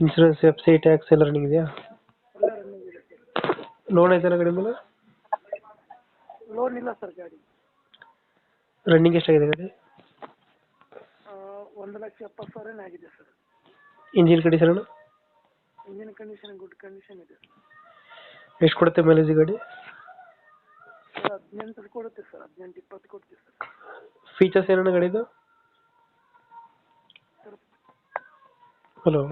Website FC C tax ಎಲ್ಲ running ಇದೆಯಾ? ಎಲ್ಲ ರನ್ನಿಂಗ್ ಇದೆ ಸರ್ ಲೋನ್ ಐತೆ ಗಾಡಿ ಮೇಲೆ? ಲೋನ್ ಇಲ್ಲ ಸರ್ ಗಾಡಿ. ರನ್ನಿಂಗ್ ಎಷ್ಟಾಗಿದೆ ಗಾಡಿ? ಆ, ಒಂದು ಲಕ್ಷ ಎಪ್ಪತ್ತು ಸಾವಿರ ಆಗಿದೆ sir engine condition engine condition good condition ಇದೆ. ಎಷ್ಟು ಕೊಡುತ್ತೆ ಮೈಲೇಜ್ ಗಾಡಿ? ಸರ್ ಹದಿನೆಂಟು ಕೊಡುತ್ತೆ ಸರ್ ಹದಿನೆಂಟು ಇಪ್ಪತ್ತು ಕೊಡ್ತೀವಿ ಸರ್ ಫೀಚರ್ಸ್ ಏನಣ್ಣ ಗಾಡಿದು? ಸರ್ ಹಲೋ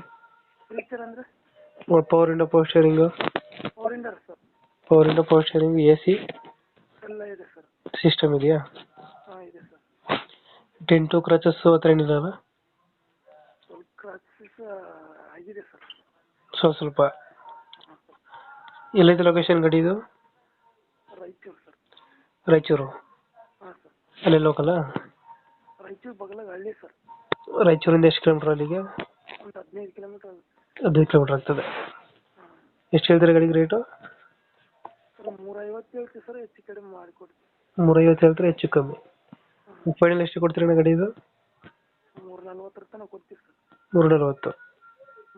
ಫೀಚರ್ ಅಂದ್ರೆ? Power window power steering four window sir power window power steering A C ಎಲ್ಲ ಇದೆ ಸರ್ ಸಿಸ್ಟಮ್ ಇದೆಯಾ? ಹಾಂ ಇದೆ ಸರ್ ಟೆಂಟು ಕ್ರಚಸ್ ಹತ್ರ ಏನಿಲ್ಲ ಅಲ್ಲ ಸ್ವಲ್ಪ ಕ್ರಾಚಸ್ ಆಗಿದೆ ಸರ್ ಸ್ವಲ್ಪ ಸ್ವಲ್ಪ. ಎಲ್ಲೈತೆ ಲೊಕೇಶನ್ ಗಾಡಿ ಇದು? ರಾಯಚೂರು ಸರ್ ರಾಯಚೂರು? ಹಾಂ ಸರ್ ಅಲ್ಲೇ ಲೋಕಲಾ ರಾಯಚೂರು ಬಗಲಾಗ ಹಳ್ಳಿ ಸರ್ ರಾಯಚೂರಿಂದ ಎಷ್ಟು ಕಿಲೋಮೀಟರ್ ಅಲ್ಲಿಗೆ? ಹದಿನೈದು ಕಿಲೋಮೀಟರ್ ಆಗ್ತದೆ. ಎಷ್ಟು ಹೇಳ್ತೀರಾ ಗಾಡಿಗೆ ರೇಟು ಸರ್ ಮೂರೈವತ್ತು ಹೇಳ್ತೀವಿ ಸರ್ ಹೆಚ್ಚು ಕಡಿಮೆ ಮಾಡಿಕೊಡ್ತೀವಿ ನೂರೈವತ್ತು ಹೇಳ್ತಾರೆ ಹೆಚ್ಚು ಕಮ್ಮಿ? ಫೈನಲ್ ಎಷ್ಟು ಕೊಡ್ತೀರಣ್ಣ ಗಾಡಿ ಇದು? ಮೂರು ನಲ್ವತ್ತರ ತನಕ ಕೊಡ್ತೀವಿ ಸರ್. ನೂರ ನಲ್ವತ್ತು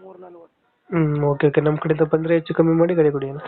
ಮೂರು ನಲ್ವತ್ತು ಹ್ಞೂ ಓಕೆ ಓಕೆ ನಮ್ಮ ಕಡೆಯಿಂದ ಬಂದ್ರೆ ಹೆಚ್ಚು ಕಮ್ಮಿ ಮಾಡಿ ಗಾಡಿ ಕೊಡಿ ಅಣ್ಣ.